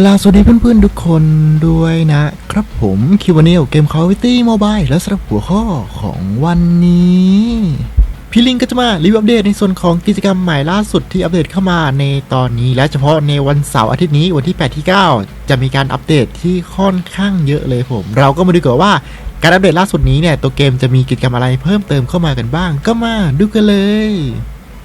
กลาสวัสดีเพื่อนๆทุกคนด้วยนะครับผมคิวเนลเกม Call of Duty Mobile และสำหรับหัวข้อของวันนี้พี่ลิงก็จะมารีวิวอัปเดตในส่วนของกิจกรรมใหม่ล่าสุดที่อัปเดตเข้ามาในตอนนี้ และเฉพาะในวันเสาร์อาทิตย์นี้วันที่ 8 ที่ 9 จะมีการอัปเดตที่ค่อนข้างเยอะเลยผม เราก็มาดูกันว่าการอัปเดตล่าสุดนี้เนี่ยตัวเกมจะมีกิจกรรมอะไรเพิ่มเติมเข้ามากันบ้าง ก็มาดูกันเลย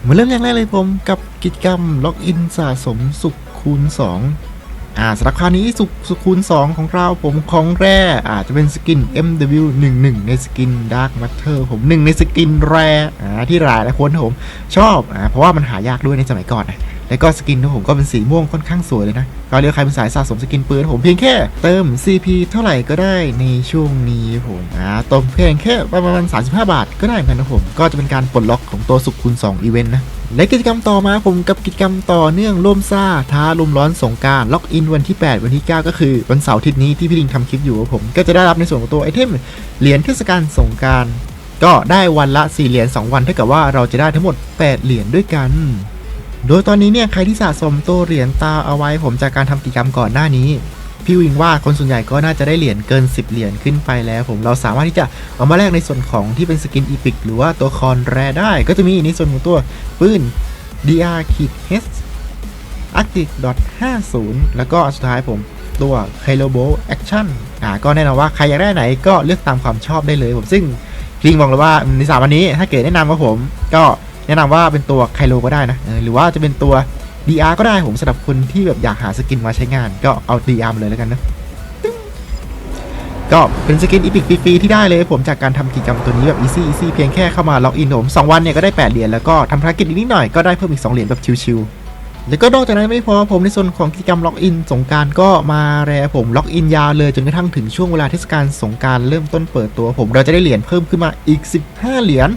มาเริ่มอย่างแรกเลยผมกับกิจกรรมล็อกอินสะสมสุขคูณ 2 อ่าสำหรับคราวนี้สุขสุขคูณ 2 ของเราผมของแร่อาจจะเป็นสกิน MW11 ในสกิน Dark Matter ผมหนึ่งในสกินแร่อ่าที่หลายหลายคนผมชอบอ่าเพราะว่ามันหายากด้วยในสมัยก่อนนะ แล้วก็สกินของผมก็เป็นสีม่วงค่อนข้างสวยเลยนะก็เรียกใครเป็นสายสะสมสกินปืนผมเพียงแค่เติม CP เท่าไหร่ก็ได้ในช่วงนี้ผมอ่าตรงเพียงแค่ประมาณ 35 บาทก็ได้เหมือนกันนะผม ก็จะเป็นการปลดล็อกของตัวสุขคูณ2อีเวนต์นะและกิจกรรมต่อมาผมกับกิจกรรมต่อเนื่องร่วมซ่าท้าลมร้อนสงการล็อกอินวันที่ 8 วันที่ 9 ก็คือวันเสาร์ทิตย์นี้ที่พี่ลิงทำคลิปอยู่กับผม ก็จะได้รับในส่วนของตัวไอเทมเหรียญเทศกาลสงการก็ได้วันละ 4 เหรียญ 2 วันเท่ากับว่าเราจะได้ทั้งหมด 8 เหรียญด้วยกัน โดยตอนนี้เนี่ยใครที่สะสมตัวเหรียญตาเอาไว้ผมจากการทำกิจกรรมก่อนหน้านี้พี่วิงว่าคนส่วนใหญ่ก็น่าจะได้เหรียญเกิน 10 เหรียญขึ้นไปแล้ว ผมเราสามารถที่จะเอามาแลกในส่วนของที่เป็นสกินอีพิกหรือว่าตัวคอนแรได้ ก็จะมีในส่วนของตัวปืน dr h arctic 50 แล้วก็สุดท้ายผมตัว Halo b o Action อ่าก็แน่นอนว่าใครอยากได้ไหนก็เลือกตามความชอบได้เลย ผมซึ่งลิงบอกเลยว่าในสามวันนี้ถ้าเกิดแนะนำว่าผมก็ แนะนำว่าเป็นตัวไคโลก็ได้นะหรือว่าจะเป็นตัว DR ก็ได้ผมสำหรับคนที่แบบอยากหาสกินมาใช้งาน ก็เอา DR มาเลยแล้วกันนะก็เป็นสกินอีพิกฟรีๆที่ได้เลยผมจากการทำกิจกรรมตัวนี้แบบ easy easy เพียงแค่เข้ามาล็อกอินผม2วันเนี่ยก็ได้ 8 เหรียญแล้วก็ทำภารกิจนิดหน่อยก็ได้เพิ่มอีก 2 เหรียญแบบชิวๆแล้วก็นอกจากนั้นไม่พอผมในส่วนของกิจกรรมล็อกอินสงการก็มาแรผมล็อกอินยาวเลยจนกระทั่งถึงช่วงเวลาเทศกาลสงการเริ่มต้นเปิดตัวผมเราจะได้เหรียญเพิ่มขึ้นมาอีก 15 เหรียญ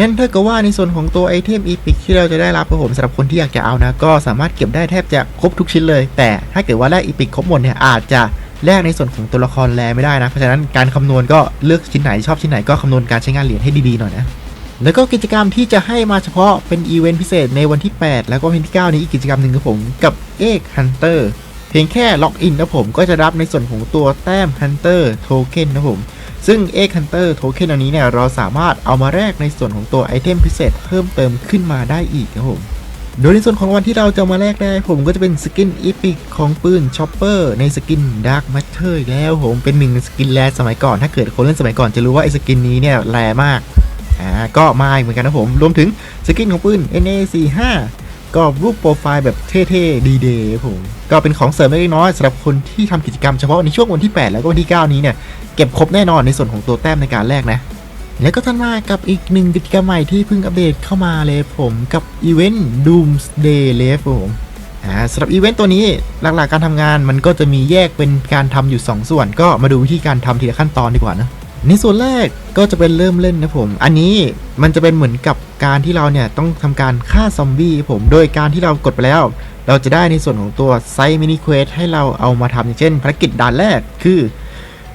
นั่นเท่ากับว่าในส่วนของตัวไอเทมอีพิกที่เราจะได้รับครับผมสำหรับคนที่อยากจะเอานะ ก็สามารถเก็บได้แทบจะครบทุกชิ้นเลย แต่ถ้าเกิดว่าแลกอีพิกครบหมดเนี่ยอาจจะแลกในส่วนของตัวละครแลไม่ได้นะ เพราะฉะนั้นการคำนวณก็เลือกชิ้นไหนชอบชิ้นไหนก็คำนวณการใช้งานเหรียญให้ดีๆหน่อยนะแล้วก็กิจกรรมที่จะให้มาเฉพาะเป็นอีเวนต์พิเศษในวันที่ 8 แล้วก็วันที่ 9 นี้อีกกิจกรรมหนึ่งครับผมกับเอกฮันเตอร์เพียงแค่ล็อกอินนะผมก็จะรับในส่วนของตัวแต้ม Hunter Token นะผม ซึ่ง Egg Hunter Token อันนี้เนี่ยเราสามารถเอามาแลกในส่วนของตัวไอเทมพิเศษเพิ่มเติมขึ้นมาได้อีกครับผมโดยในส่วนของวันที่เราจะมาแลกได้ ผมก็จะเป็นสกินอีพิกของปืนช็อปเปอร์ในสกิน Dark Matter อีกแล้วผมเป็นหนึ่งในสกินแรสมัยก่อน ถ้าเกิดคนเล่นสมัยก่อนจะรู้ว่าไอสกินนี้เนี่ยแรมากอ่าก็มาอีกเหมือนกันนะผม รวมถึงสกินของปืน NA45 ก็รูปโปรไฟล์แบบเท่ๆดีเดย์ผม ก็เป็นของเสริมเล็กน้อยสำหรับคนที่ทำกิจกรรมเฉพาะในช่วงวันที่ 8 แล้วก็วันที่ 9 นี้เนี่ย เก็บครบแน่นอนในส่วนของตัวแต้มในการแลกนะ แล้วก็ทันมากับอีกหนึ่งกิจกรรมใหม่ที่เพิ่งอัปเดตเข้ามาเลยผมกับอีเวนต์ Doomsday l e v ผมอ่าสำหรับอีเวนต์ตัวนี้หลักๆการทำงานมันก็จะมีแยกเป็นการทำอยู่ 2 ส่วน ก็มาดูวิธีการทำทีละขั้นตอนดีกว่านะ ในส่วนแรกก็จะเป็นเริ่มเล่นนะผม อันนี้มันจะเป็นเหมือนกับการที่เราเนี่ยต้องทำการฆ่าซอมบี้ผม โดยการที่เรากดไปแล้ว เราจะได้ในส่วนของตัวไซมินิเควสให้เราเอามาทำอย่างเช่นภารกิจด่านแรกคือ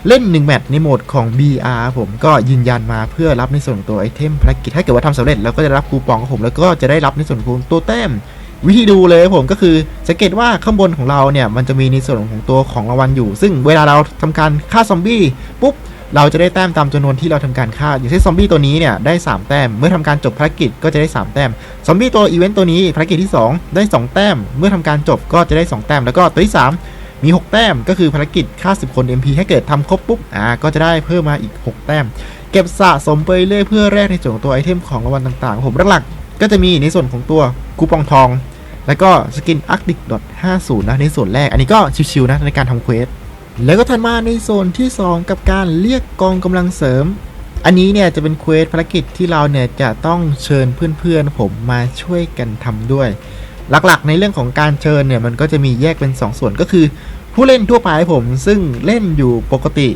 เล่น 1 แมตช์ในโหมดของ BR ผมก็ยืนยันมาเพื่อรับในส่วนของตัวไอเทมภารกิจถ้าเกิดว่าทำสำเร็จเราก็จะรับคูปองของผมแล้วก็จะได้รับในส่วนของตัวแต้ม วิธีดูเลยผมก็คือสังเกตว่าข้างบนของเราเนี่ยมันจะมีในส่วนของตัวของรางวัลอยู่ ซึ่งเวลาเราทำการฆ่าซอมบี้ปุ๊บ เราจะได้แต้มตามจำนวนที่เราทำการฆ่า อย่างเช่นซอมบี้ตัวนี้เนี่ยได้ 3 แต้ม เมื่อทำการจบภารกิจก็จะได้ 3 แต้ม ซอมบี้ตัวอีเวนต์ตัวนี้ภารกิจที่ 2 ได้ 2 แต้ม เมื่อทำการจบก็จะได้ 2 แต้ม แล้วก็ตัวที่ 3 มี 6 แต้ม ก็คือภารกิจฆ่า 10 คน MP ถ้าเกิดทำครบปุ๊บ อ่า ก็จะได้เพิ่มมาอีก 6 แต้ม เก็บสะสมไปเรื่อยเพื่อแลกในส่วนของตัวไอเทมของรางวัลต่างๆ ผมหลักๆก็จะมีในส่วนของตัวคูปองทอง แล้วก็สกิน arctic 50 นะในส่วนแรก อันนี้ก็ชิวๆนะในการทำเควส แล้วก็ถัดมาในโซนที่ 2 กับการเรียกกองกำลังเสริม อันนี้เนี่ยจะเป็นเควสภารกิจที่เราเนี่ยจะต้องเชิญเพื่อนๆผมมาช่วยกันทำด้วย หลักๆ ในเรื่องของการเชิญเนี่ยมันก็จะมีแยกเป็น 2 ส่วนก็คือ ผู้เล่นทั่วไปผมซึ่งเล่นอยู่ปกติ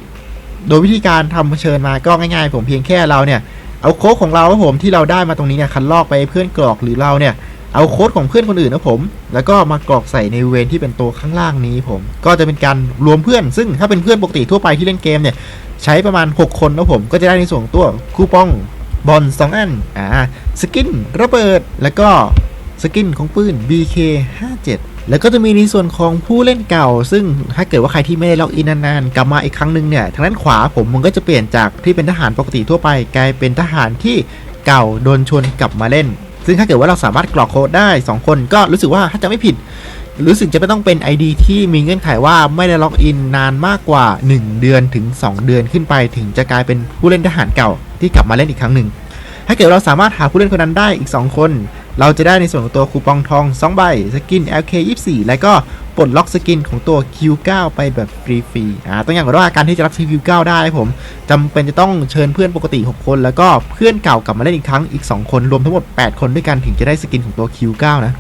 โดยวิธีการทำเชิญมาก็ง่ายๆ ผมเพียงแค่เราเนี่ยเอาโค้ดของเราผมที่เราได้มาตรงนี้เนี่ยคันลอกไปเพื่อนกรอกหรือเราเนี่ย เอาโค้ดของเพื่อนคนอื่นนะผม แล้วก็มากรอกใส่ในเวนที่เป็นตัวข้างล่างนี้ผม ก็จะเป็นการรวมเพื่อน ซึ่งถ้าเป็นเพื่อนปกติทั่วไปที่เล่นเกมเนี่ย ใช้ประมาณ 6 คนนะผม ก็จะได้ในส่วนตัวคูปองบอล2อัน อ่า สกินระเบิด แล้วก็สกินของปืน BK57 แล้วก็จะมีในส่วนของผู้เล่นเก่า ซึ่งถ้าเกิดว่าใครที่ไม่ได้ล็อกอินนานๆ กลับมาอีกครั้งหนึ่งเนี่ย ทางด้านขวาผมมันก็จะเปลี่ยนจากที่เป็นทหารปกติทั่วไป กลายเป็นทหารที่เก่าโดนชวนกลับมาเล่น ซึ่งถ้าเกิดว่าเราสามารถกรอกโค้ดได้ 2 คนก็รู้สึกว่าถ้าจะไม่ผิด รู้สึกจะไม่ต้องเป็น ID ที่มีเงื่อนไขว่าไม่ได้ล็อกอินนานมากกว่า 1 เดือนถึง 2 เดือนขึ้นไป ถึงจะกลายเป็นผู้เล่นทหารเก่าที่กลับมาเล่นอีกครั้งหนึ่งถ้าเกิดเราสามารถหาผู้เล่นคนนั้นได้อีก 2 คน เราจะได้ในส่วนของตัวคูปองทอง 2 ใบ สกิน LK24 แล้วก็ปลดล็อกสกินของตัว Q9 ไปแบบฟรีๆอ่าต้องอย่างว่าการที่จะรับซื้อ Q9 ได้ผมจำเป็นจะต้องเชิญเพื่อนปกติ 6 คน แล้วก็เพื่อนเก่ากลับมาเล่นอีกครั้งอีก 2 คน รวมทั้งหมด 8 คนด้วยกันถึงจะได้สกินของตัว Q9 นะ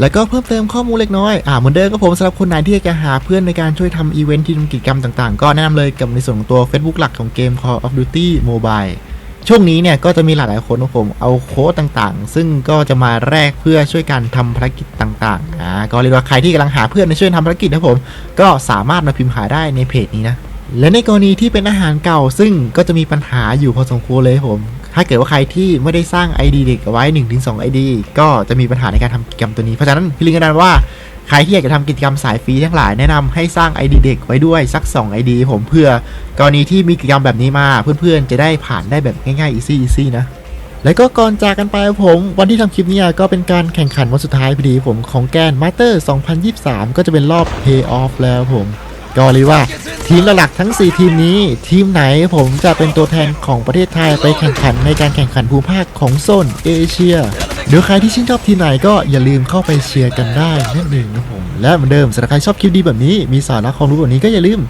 แล้วก็เพิ่มเติมข้อมูลเล็กน้อย อ่าเหมือนเดิมก็ผมสำหรับคนไหนที่อยากจะหาเพื่อนในการช่วยทำอีเวนท์ที่ทำกิจกรรมต่างๆ ก็แนะนำเลยกับในส่วนของตัว Facebook หลักของเกม Call of Duty Mobile ช่วงนี้เนี่ยก็จะมีหลายๆคนนะผมเอาโค้ดต่างๆ ซึ่งก็จะมาแลกเพื่อช่วยกันทำภารกิจต่างๆอ่าก็เรียกว่าใครที่กำลังหาเพื่อนในช่วยทำภารกิจนะผม ก็สามารถมาพิมพ์หาได้ในเพจนี้นะและในกรณีที่เป็นอาหารเก่า ซึ่งก็จะมีปัญหาอยู่พอสมควรเลยผมถ้าเกิดว่าใครที่ไม่ได้สร้าง ID เด็กเอาไว้ 1-2 ID ก็จะมีปัญหาในการทำกิจกรรมตัวนี้ เพราะฉะนั้นพี่ลิงก์แนะนำว่า ใครที่อยากจะทำกิจกรรมสายฟรีทั้งหลายแนะนำให้สร้าง ID เด็กไว้ด้วยสัก 2 ID ผมเพื่อกรณีที่มีกิจกรรมแบบนี้มาเพื่อนๆ จะได้ผ่านได้แบบง่ายๆ easy easy นะแล้วก็ก่อนจากกันไปผมวันที่ทำคลิปนี้ก็เป็นการแข่งขันวันสุดท้ายพอดีผมของแกนมาสเตอร์ 2023 ก็จะเป็นรอบ Pay Off แล้วผม ก็เรียว่าทีมหลักทั้ง 4 ทีมนี้ ทีมไหนผมจะเป็นตัวแทนของประเทศไทยไปแข่งขันในการแข่งขันภูมิภาคของโซนเอเชีย เดี๋ยวใครที่ชื่นชอบทีไหนก็อย่าลืมเข้าไปเชียร์กันได้นั่นเองนะผมและเหมือนเดิมสำหรับใครชอบคลิปดีแบบนี้มีสาระความรู้แบบนี้ก็อย่าลืม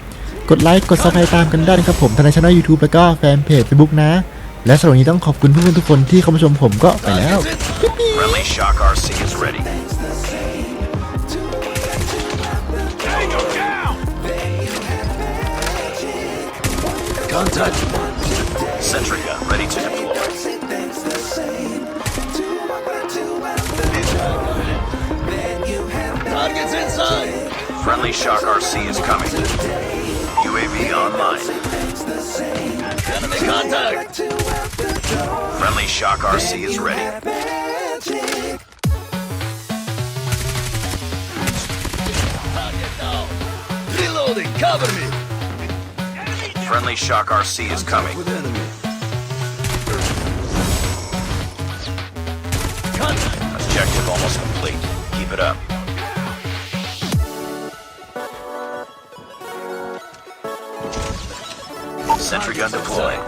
กดไลค์กดซับสไครต์ตามกันได้นะครับผมทางในช่อง YouTube แล้วก็แฟนเพจ Facebook นะ และสำหรับวันนี้ต้องขอบคุณเพื่อนๆทุกคนที่เข้ามาชมผมก็ไปแล้ว Friendly Shock RC is ready. Tango down! Contact. Sentry gun ready to deploy. Inside. Friendly Shock RC is coming. UAV online. Enemy contact. Friendly Shock RC is ready. Reloading. Cover me. Friendly Shock RC is coming. Objective almost complete. Keep it up. Sentry gun deployed.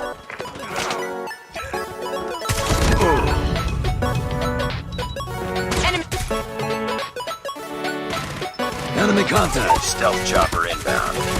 Enemy contact. Stealth chopper inbound.